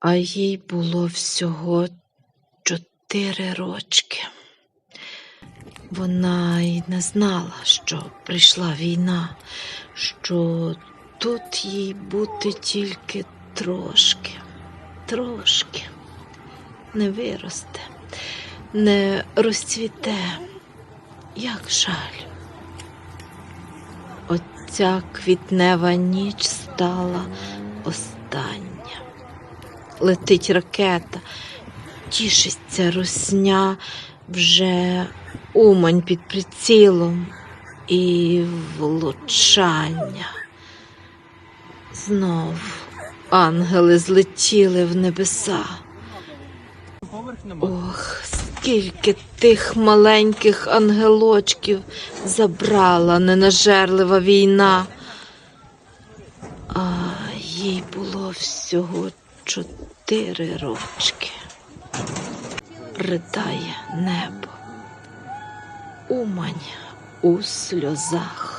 а їй було всього чотири рочки. Вона й не знала, що прийшла війна, що тут їй бути тільки трошки, трошки не виросте, не розцвіте. Як жаль. Оця квітнева ніч стала остання. Летить ракета, тішиться росня, вже умань під прицілом і влучання. Знов ангели злетіли в небеса. Ох, скільки тих маленьких ангелочків забрала ненажерлива війна. А їй було всього чотири рочки. Ридає небо. Умань у сльозах.